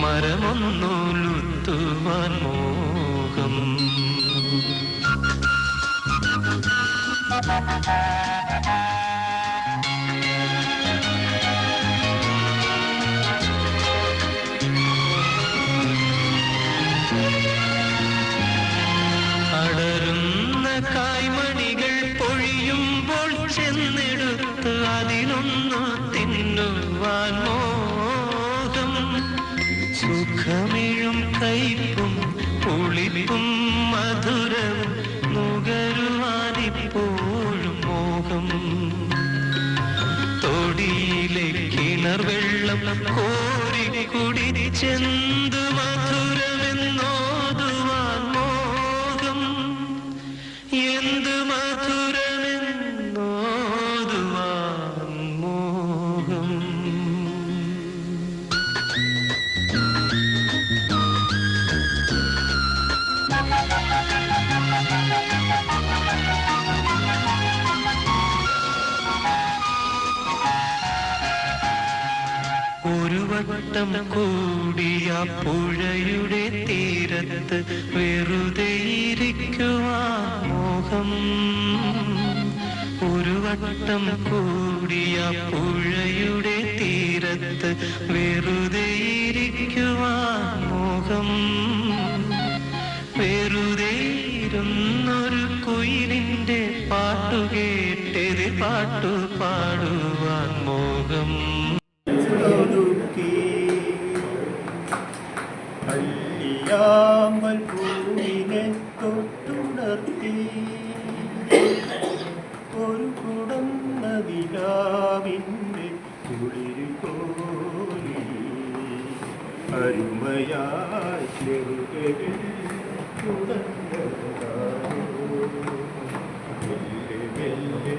മരമൊന്നുലുത്തുവാൻ മോഹം. അടരുന്ന അതിനൊന്നു തിന്നുവാൻ മോഹം സുഖമിഴും കയ്പും പുളിപ്പും മധുരവും നുകരുവാനിപ്പോഴും മോഹം. തൊടിയിലെ കിണർ വെള്ളം കോരി കുടിച്ചെന്തു വട്ടം കൂടിയ പുഴയുടെ തീരത്ത് വെറുതെ ഇരിക്കുവാ മോഹം. ഒരു വട്ടം കൂടിയ പുഴയുടെ തീരത്ത് വെറുതെ ഇരിക്കുവാ മോഹം. വെറുതെ ഇരുന്നൊരു കുയിലിന്റെ പാട്ടു കേട്ടത് പാട്ടു പാടുവാൻ അല്ലിയാമ്പൽ പൂവിനെ തൊട്ടുണർത്തി. ഒരു കുടന്ന നിലാവിന്റെ കുളിരു കോലി അരുമയായി ചെറുകയിൽ മെല്ലെ മെല്ലെ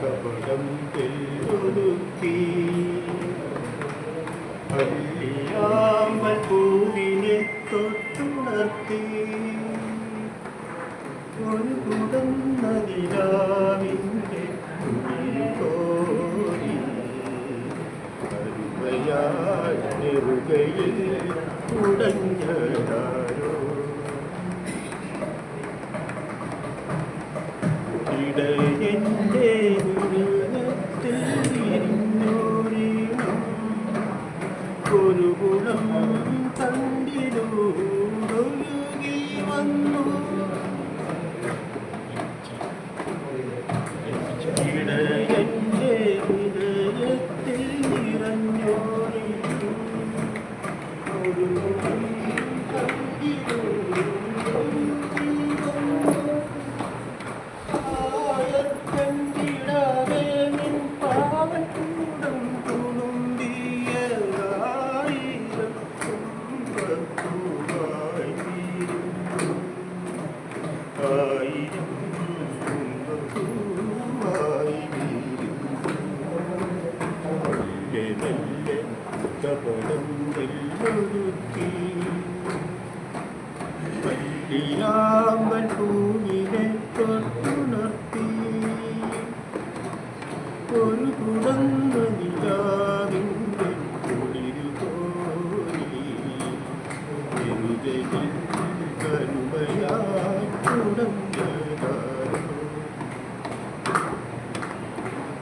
കപടം തെല്ലൊതുക്കി അല്ലിയാമ്പൽ തൊട്ടുണർത്തി ഒരു കുടന്ന നിലാവിന്റെ കോരി. അരുമയായി നെറുകയിൽ ഉടഞ്ഞതാരോ ിയാമ്പൽ പൂവിനെ തൊട്ടുണർത്തി ഒരു കുടന്ന നിലാവിന്റെ കുളിരു കോരി എരുതയിൽ കരുമയായി കുടഞ്ഞതാരോ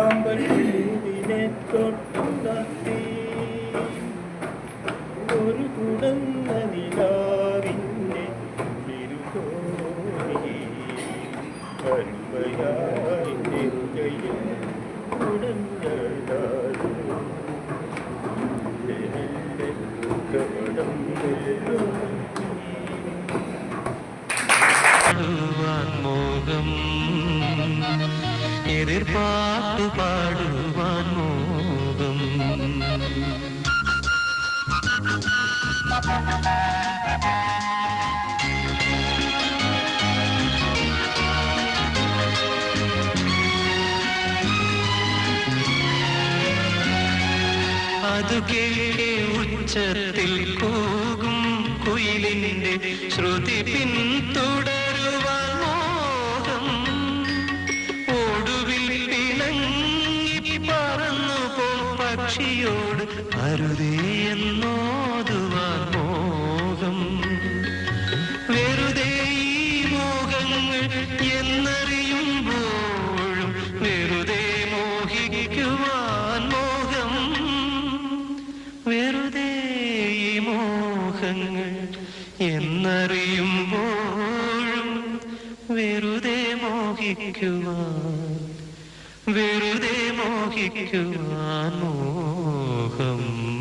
കല്യാമ്പള്ളിനെ തൊട്ടി ഒരു കുടന്ന നിലാവിന്റെ തിരുകോടി കരുവയാന്റെ ഉദയം കുടന്നതായി മോഹം അതു ഉച്ചത്തിൽ കൂകും കുയിലിന്റെ ശ്രുതി പിന്തുടരുവാൻ പക്ഷിയോട് അരുതേ എന്നോതുവാൻ മോഹം. വെറുതെ ഈ മോഹങ്ങൾ എന്നറിയുമ്പോഴും വെറുതെ മോഹിക്കുവാൻ മോഹം. വെറുതെ ഈ മോഹങ്ങൾ എന്നറിയുമ്പോഴും വെറുതെ മോഹിക്കുവാൻ വെറുതെ മോഹിക്കുവാൻ മോഹം. um,